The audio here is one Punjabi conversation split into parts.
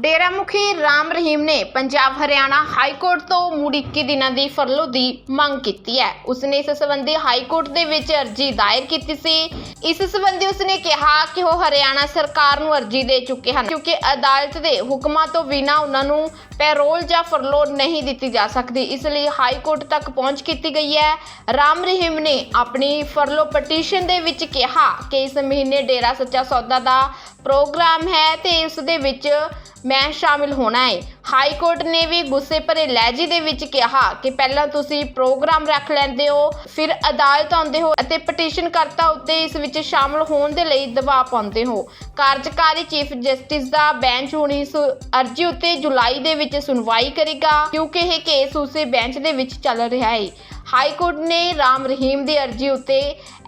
ਡੇਰਾ ਮੁਖੀ ਰਾਮ ਰਹੀਮ ਨੇ ਪੰਜਾਬ ਹਰਿਆਣਾ ਹਾਈ ਕੋਰਟ ਤੋਂ ਮੁੜ 21 ਦਿਨਾਂ ਦੀ ਫਰਲੋ ਦੀ ਮੰਗ ਕੀਤੀ ਹੈ। ਉਸਨੇ ਇਸ ਸੰਬੰਧੀ ਹਾਈ ਕੋਰਟ ਦੇ ਵਿੱਚ ਅਰਜੀ ਦਾਇਰ ਕੀਤੀ ਸੀ। ਇਸ ਸੰਬੰਧੀ ਉਸਨੇ ਕਿਹਾ ਕਿ ਉਹ ਹਰਿਆਣਾ ਸਰਕਾਰ ਨੂੰ ਅਰਜੀ ਦੇ ਚੁੱਕੇ ਹਨ, ਕਿਉਂਕਿ ਅਦਾਲਤ ਦੇ ਹੁਕਮਾਂ ਤੋਂ ਬਿਨਾਂ ਉਹਨਾਂ ਨੂੰ ਪੈਰੋਲ ਜਾਂ ਫਰਲੋ ਨਹੀਂ ਦਿੱਤੀ ਜਾ ਸਕਦੀ। ਇਸ ਲਈ ਹਾਈ ਕੋਰਟ ਤੱਕ ਪਹੁੰਚ ਕੀਤੀ ਗਈ ਹੈ। ਰਾਮ ਰਹੀਮ ਨੇ ਆਪਣੀ ਫਰਲੋ ਪਟੀਸ਼ਨ ਦੇ ਵਿੱਚ ਕਿਹਾ ਕਿ ਇਸ ਮਹੀਨੇ ਡੇਰਾ ਸੱਚਾ ਸੌਦਾ ਦਾ ਪ੍ਰੋਗਰਾਮ ਹੈ ਤੇ ਉਸ ਦੇ ਵਿੱਚ ਮੈਂ ਸ਼ਾਮਿਲ ਹੋਣਾ ਹੈ ਹਾਈ ਕੋਰਟ ਨੇ ਵੀ ਗੁੱਸੇ ਭਰੇ ਲਹਿਜੇ ਦੇ ਵਿੱਚ ਕਿਹਾ ਕਿ ਪਹਿਲਾਂ ਤੁਸੀਂ ਪ੍ਰੋਗਰਾਮ ਰੱਖ ਲੈਂਦੇ ਹੋ, ਫਿਰ ਅਦਾਲਤ ਆਉਂਦੇ ਹੋ ਅਤੇ ਪਟੀਸ਼ਨ ਕਰਤਾ ਉੱਤੇ ਇਸ ਵਿੱਚ ਸ਼ਾਮਲ ਹੋਣ ਦੇ ਲਈ ਦਬਾਅ ਪਾਉਂਦੇ ਹੋ। ਕਾਰਜਕਾਰੀ ਚੀਫ ਜਸਟਿਸ ਦਾ ਬੈਂਚ ਹੁਣ ਇਸ ਅਰਜੀ ਉੱਤੇ ਜੁਲਾਈ ਦੇ ਵਿੱਚ ਸੁਣਵਾਈ ਕਰੇਗਾ, ਕਿਉਂਕਿ ਇਹ ਕੇਸ ਉਸੇ ਬੈਂਚ ਦੇ ਵਿੱਚ ਚੱਲ ਰਿਹਾ ਹੈ ਹਾਈ ਕੋਰਟ ਨੇ ਰਾਮ ਰਹੀਮ ਦੀ ਅਰਜੀ ਉੱਤੇ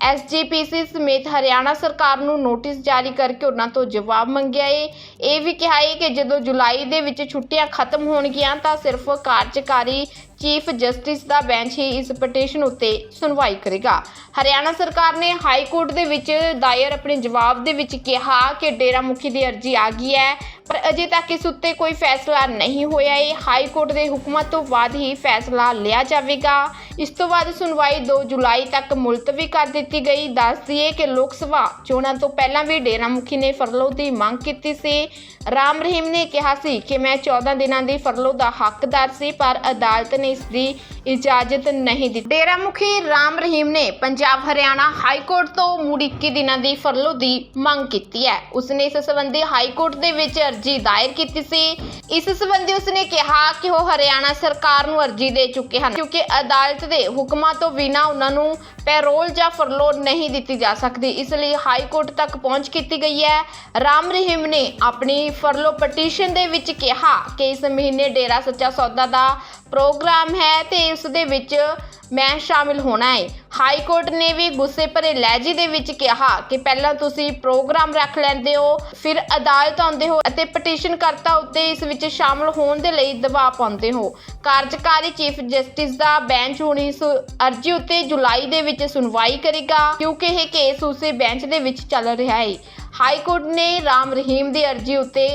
ਐਸਜੀਪੀਸੀ ਸਮੇਤ ਹਰਿਆਣਾ ਸਰਕਾਰ ਨੂੰ ਨੋਟਿਸ ਜਾਰੀ ਕਰਕੇ ਉਹਨਾਂ ਤੋਂ ਜਵਾਬ ਮੰਗਿਆ ਏ। ਇਹ ਵੀ ਕਿਹਾ ਏ ਕਿ ਜਦੋਂ ਜੁਲਾਈ ਦੇ ਵਿੱਚ ਛੁੱਟੀਆਂ ਖਤਮ ਹੋਣਗੀਆਂ ਤਾਂ ਸਿਰਫ ਕਾਰਜਕਾਰੀ ਚੀਫ ਜਸਟਿਸ ਦਾ ਬੈਂਚ ਹੀ ਇਸ ਪਟੀਸ਼ਨ ਉੱਤੇ ਸੁਣਵਾਈ ਕਰੇਗਾ। ਹਰਿਆਣਾ ਸਰਕਾਰ ਨੇ ਹਾਈ ਕੋਰਟ ਦੇ ਵਿੱਚ ਦਾਇਰ ਆਪਣੇ ਜਵਾਬ ਦੇ ਵਿੱਚ ਕਿਹਾ ਕਿ ਡੇਰਾ ਮੁਖੀ ਦੀ ਅਰਜੀ ਆ ਗਈ ਹੈ। ਪਰ ਅਜੇ ਤੱਕ ਇਸ ਉੱਤੇ ਕੋਈ ਫੈਸਲਾ ਨਹੀਂ ਹੋਇਆ। ਹੈ ਹਾਈ ਕੋਰਟ ਦੇ ਹੁਕਮਾਂ ਤੋਂ ਬਾਅਦ ਹੀ ਫੈਸਲਾ ਲਿਆ ਜਾਵੇਗਾ। ਇਸ ਤੋਂ ਬਾਅਦ ਸੁਣਵਾਈ 2 ਜੁਲਾਈ ਤੱਕ ਮੁਲਤਵੀ ਕਰ ਦਿੱਤੀ ਗਈ। ਦੱਸ ਦਈਏ ਕਿ ਲੋਕ ਸਭਾ ਚੋਣਾਂ ਤੋਂ ਪਹਿਲਾਂ ਵੀ ਡੇਰਾ ਮੁਖੀ ਨੇ ਫਰਲੋ ਦੀ ਮੰਗ ਕੀਤੀ ਸੀ। ਰਾਮ ਰਹੀਮ ਨੇ ਕਿਹਾ ਸੀ ਕਿ ਮੈਂ 14 ਦਿਨਾਂ ਦੀ ਫਰਲੋ ਦਾ ਹੱਕਦਾਰ ਸੀ, ਪਰ ਅਦਾਲਤ ਨੇ ਇਸ ਦੀ ਇਜਾਜ਼ਤ ਨਹੀਂ ਦਿੱਤੀ। ਡੇਰਾ ਮੁਖੀ ਰਾਮ ਰਹੀਮ ਨੇ ਪੰਜਾਬ ਹਰਿਆਣਾ ਹਾਈ ਕੋਰਟ ਤੋਂ ਮੁੜ 21 ਦਿਨਾਂ ਦੀ ਫਰਲੋ ਦੀ ਮੰਗ ਕੀਤੀ ਹੈ। ਉਸਨੇ ਇਸ ਸੰਬੰਧੀ ਹਾਈ ਕੋਰਟ ਦੇ ਵਿੱਚ ਅਰਜੀ ਦਾਇਰ ਕੀਤੀ ਸੀ। ਇਸ ਸੰਬੰਧੀ ਉਸਨੇ ਕਿਹਾ ਕਿ ਉਹ ਹਰਿਆਣਾ ਸਰਕਾਰ ਨੂੰ ਅਰਜੀ ਦੇ ਚੁੱਕੇ ਹਨ, ਕਿਉਂਕਿ ਅਦਾਲਤ ਦੇ ਹੁਕਮਾਂ ਤੋਂ ਬਿਨਾਂ ਉਹਨਾਂ ਨੂੰ ਪੈਰੋਲ ਜਾਂ ਫਰਲੋ ਨਹੀਂ ਦਿੱਤੀ ਜਾ ਸਕਦੀ। ਇਸ ਲਈ ਹਾਈ ਕੋਰਟ ਤੱਕ ਪਹੁੰਚ ਕੀਤੀ ਗਈ ਹੈ। ਰਾਮ ਰਹੀਮ ਨੇ ਆਪਣੀ ਫਰਲੋ ਪਟੀਸ਼ਨ ਦੇ ਵਿੱਚ ਕਿਹਾ ਕਿ ਇਸ ਮਹੀਨੇ ਡੇਰਾ ਸੱਚਾ ਸੌਦਾ ਦਾ ਪ੍ਰੋਗਰਾਮ ਹੈ ਤੇ ਉਸ ਦੇ ਵਿੱਚ ਮੈਂ ਸ਼ਾਮਿਲ ਹੋਣਾ ਹੈ ਹਾਈ ਕੋਰਟ ਨੇ ਵੀ ਗੁੱਸੇ ਭਰੇ ਲਹਿਜੇ ਦੇ ਵਿੱਚ ਕਿਹਾ ਕਿ ਪਹਿਲਾਂ ਤੁਸੀਂ ਪ੍ਰੋਗਰਾਮ ਰੱਖ ਲੈਂਦੇ ਹੋ, ਫਿਰ ਅਦਾਲਤ ਆਉਂਦੇ ਹੋ ਅਤੇ ਪਟੀਸ਼ਨ ਕਰਤਾ ਉੱਤੇ ਇਸ ਵਿੱਚ ਸ਼ਾਮਲ ਹੋਣ ਦੇ ਲਈ ਦਬਾਅ ਪਾਉਂਦੇ ਹੋ। ਕਾਰਜਕਾਰੀ ਚੀਫ ਜਸਟਿਸ ਦਾ ਬੈਂਚ ਹੁਣ ਇਸ ਅਰਜੀ ਉੱਤੇ ਜੁਲਾਈ ਦੇ ਵਿੱਚ ਸੁਣਵਾਈ ਕਰੇਗਾ, ਕਿਉਂਕਿ ਇਹ ਕੇਸ ਉਸੇ ਬੈਂਚ ਦੇ ਵਿੱਚ ਚੱਲ ਰਿਹਾ ਹੈ ਹਾਈ ਕੋਰਟ ਨੇ ਰਾਮ ਰਹੀਮ ਦੀ ਅਰਜੀ ਉੱਤੇ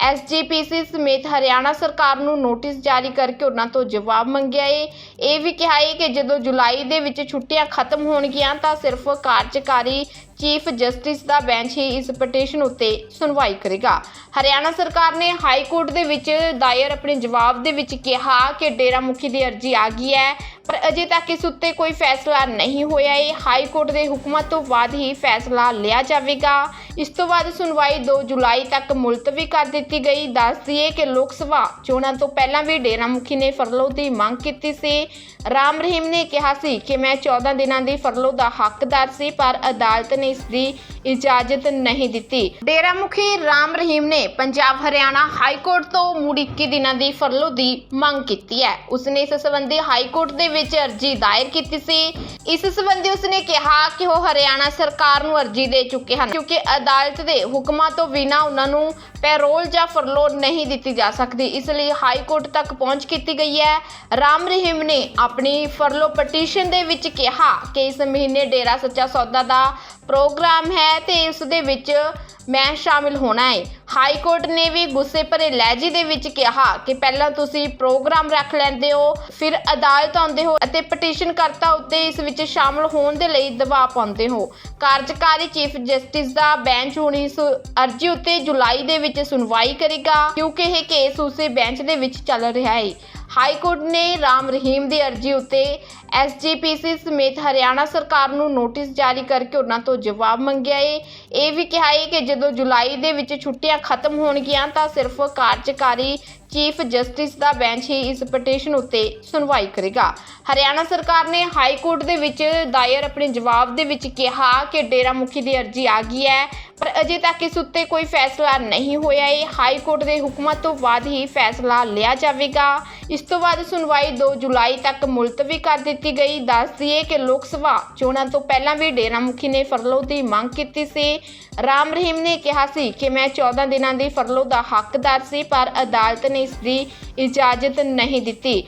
ਐਸਜੀਪੀਸੀ ਸਮੇਤ ਹਰਿਆਣਾ ਸਰਕਾਰ ਨੂੰ ਨੋਟਿਸ ਜਾਰੀ ਕਰਕੇ ਉਹਨਾਂ ਤੋਂ ਜਵਾਬ ਮੰਗਿਆ ਏ। ਇਹ ਵੀ ਕਿਹਾ ਏ ਕਿ ਜਦੋਂ ਜੁਲਾਈ ਦੇ ਵਿੱਚ ਛੁੱਟੀਆਂ ਖਤਮ ਹੋਣਗੀਆਂ ਤਾਂ ਸਿਰਫ ਕਾਰਜਕਾਰੀ ਚੀਫ ਜਸਟਿਸ ਦਾ ਬੈਂਚ ਹੀ ਇਸ ਪਟੀਸ਼ਨ ਉੱਤੇ ਸੁਣਵਾਈ ਕਰੇਗਾ। ਹਰਿਆਣਾ ਸਰਕਾਰ ਨੇ ਹਾਈ ਕੋਰਟ ਦੇ ਵਿੱਚ ਦਾਇਰ ਆਪਣੇ ਜਵਾਬ ਦੇ ਵਿੱਚ ਕਿਹਾ ਕਿ ਡੇਰਾ ਮੁਖੀ ਦੀ ਅਰਜੀ ਆ ਗਈ ਹੈ, ਪਰ ਅਜੇ ਤੱਕ ਇਸ ਉੱਤੇ ਕੋਈ ਫੈਸਲਾ ਨਹੀਂ ਹੋਇਆ। ਹੈ ਹਾਈ ਕੋਰਟ ਦੇ ਹੁਕਮਾਂ ਤੋਂ ਬਾਅਦ ਹੀ ਫੈਸਲਾ ਲਿਆ ਜਾਵੇਗਾ। ਇਸ ਤੋਂ ਬਾਅਦ ਸੁਣਵਾਈ 2 ਜੁਲਾਈ ਤੱਕ ਮੁਲਤਵੀ ਕਰ ਦਿੱਤੀ ਗਈ। ਦੱਸ ਦਈਏ ਕਿ ਲੋਕ ਸਭਾ ਚੋਣਾਂ ਤੋਂ ਪਹਿਲਾਂ ਵੀ ਡੇਰਾ ਮੁਖੀ ਨੇ ਫਰਲੋ ਦੀ ਮੰਗ ਕੀਤੀ ਸੀ। ਰਾਮ ਰਹੀਮ ਨੇ ਕਿਹਾ ਸੀ ਕਿ ਮੈਂ 14 ਦਿਨਾਂ ਦੀ ਫਰਲੋ ਦਾ ਹੱਕਦਾਰ ਸੀ, ਪਰ ਅਦਾਲਤ ਨੇ ਇਸ ਦੀ ਇਜਾਜ਼ਤ ਨਹੀਂ ਦਿੱਤੀ। ਡੇਰਾ ਮੁਖੀ ਰਾਮ ਰਹੀਮ ਨੇ ਪੰਜਾਬ, ਹਰਿਆਣਾ ਹਾਈ ਕੋਰਟ ਤੋਂ ਮੁੜ 21 ਦਿਨਾਂ ਦੀ ਫਰਲੋ ਦੀ ਮੰਗ ਕੀਤੀ ਹੈ। ਉਸਨੇ ਇਸ ਸੰਬੰਧੀ ਹਾਈ ਕੋਰਟ ਦੇ ਵਿੱਚ ਅਰਜੀ ਦਾਇਰ ਕੀਤੀ ਸੀ। ਇਸ ਸੰਬੰਧੀ ਉਸਨੇ ਕਿਹਾ ਕਿ ਉਹ ਹਰਿਆਣਾ ਸਰਕਾਰ ਨੂੰ ਅਰਜੀ ਦੇ ਚੁੱਕੇ ਹਨ, ਕਿਉਂਕਿ ਅਦਾਲਤ ਦੇ ਹੁਕਮਾਂ ਤੋਂ ਬਿਨਾਂ ਉਹਨਾਂ ਨੂੰ ਪੈਰੋਲ ਜਾਂ ਫਰਲੋ ਨਹੀਂ ਦਿੱਤੀ ਜਾ ਸਕਦੀ। ਇਸ ਲਈ ਹਾਈ ਕੋਰਟ ਤੱਕ ਪਹੁੰਚ ਕੀਤੀ ਗਈ ਹੈ। ਰਾਮ ਰਹੀਮ ਨੇ ਆਪਣੀ ਫਰਲੋ ਪਟੀਸ਼ਨ ਦੇ ਵਿੱਚ ਕਿਹਾ ਕਿ ਇਸ ਮਹੀਨੇ ਡੇਰਾ ਸੱਚਾ ਸੌਦਾ ਦਾ ਪ੍ਰੋਗਰਾਮ ਹੈ ਤੇ ਉਸ ਦੇ ਵਿੱਚ ਮੈਂ ਸ਼ਾਮਿਲ ਹੋਣਾ ਹੈ। ਹਾਈ ਕੋਰਟ ਨੇ ਵੀ ਗੁੱਸੇ ਭਰੇ ਲਹਿਜੇ ਦੇ ਵਿੱਚ ਕਿਹਾ ਕਿ ਪਹਿਲਾਂ ਤੁਸੀਂ ਪ੍ਰੋਗਰਾਮ ਰੱਖ ਲੈਂਦੇ ਹੋ, ਫਿਰ ਅਦਾਲਤ ਆਉਂਦੇ ਹੋ ਅਤੇ ਪਟੀਸ਼ਨ ਕਰਤਾ ਉੱਤੇ ਇਸ ਵਿੱਚ ਸ਼ਾਮਲ ਹੋਣ ਦੇ ਲਈ ਦਬਾਅ ਪਾਉਂਦੇ ਹੋ। ਕਾਰਜਕਾਰੀ ਚੀਫ ਜਸਟਿਸ ਦਾ ਬੈਂਚ ਹੁਣ ਇਸ ਅਰਜੀ ਉੱਤੇ ਜੁਲਾਈ ਦੇ ਵਿੱਚ ਸੁਣਵਾਈ ਕਰੇਗਾ, ਕਿਉਂਕਿ ਇਹ ਕੇਸ ਉਸੇ ਬੈਂਚ ਦੇ ਵਿੱਚ ਚੱਲ ਰਿਹਾ ਹੈ। ਹਾਈ ਕੋਰਟ ਨੇ ਰਾਮ ਰਹੀਮ ਦੀ ਅਰਜੀ ਉੱਤੇ ਐਸਜੀਪੀਸੀ ਸਮੇਤ ਹਰਿਆਣਾ ਸਰਕਾਰ ਨੂੰ ਨੋਟਿਸ ਜਾਰੀ ਕਰਕੇ ਉਹਨਾਂ ਤੋਂ ਜਵਾਬ ਮੰਗਿਆ ਏ। ਇਹ ਵੀ ਕਿਹਾ ਏ ਕਿ ਜਦੋਂ ਜੁਲਾਈ ਦੇ ਵਿੱਚ ਛੁੱਟੀਆਂ ਖਤਮ ਹੋਣਗੀਆਂ ਤਾਂ ਸਿਰਫ ਕਾਰਜਕਾਰੀ ਚੀਫ ਜਸਟਿਸ ਦਾ ਬੈਂਚ ਹੀ ਇਸ ਪਟੀਸ਼ਨ ਉੱਤੇ ਸੁਣਵਾਈ ਕਰੇਗਾ। ਹਰਿਆਣਾ ਸਰਕਾਰ ਨੇ ਹਾਈ ਕੋਰਟ ਦੇ ਵਿੱਚ ਦਾਇਰ ਆਪਣੇ ਜਵਾਬ ਦੇ ਵਿੱਚ ਕਿਹਾ ਕਿ ਡੇਰਾ ਮੁਖੀ ਦੀ ਅਰਜੀ ਆ ਗਈ ਹੈ, ਪਰ ਅਜੇ ਤੱਕ ਇਸ ਉੱਤੇ ਕੋਈ ਫੈਸਲਾ ਨਹੀਂ ਹੋਇਆ ਹੈ ਹਾਈ ਕੋਰਟ ਦੇ ਹੁਕਮਾਂ ਤੋਂ ਬਾਅਦ ਹੀ ਫੈਸਲਾ ਲਿਆ ਜਾਵੇਗਾ। ਇਸ ਤੋਂ ਬਾਅਦ ਸੁਣਵਾਈ 2 ਜੁਲਾਈ ਤੱਕ ਮੁਲਤਵੀ ਕਰ ਦਿੱਤੀ ਗਈ। ਦੱਸ ਦਈਏ ਕਿ ਲੋਕ ਸਭਾ ਚੋਣਾਂ ਤੋਂ ਪਹਿਲਾਂ ਵੀ ਡੇਰਾ ਮੁਖੀ ਨੇ ਫਰਲੋ ਦੀ ਮੰਗ ਕੀਤੀ ਸੀ। ਰਾਮ ਰਹੀਮ ਨੇ ਕਿਹਾ ਸੀ ਕਿ ਮੈਂ 14 ਦਿਨਾਂ ਦੀ ਫਰਲੋ ਦਾ ਹੱਕਦਾਰ ਸੀ, ਪਰ ਅਦਾਲਤ ਨੇ ਇਸ ਦੀ ਇਜਾਜ਼ਤ ਨਹੀਂ ਦਿੱਤੀ।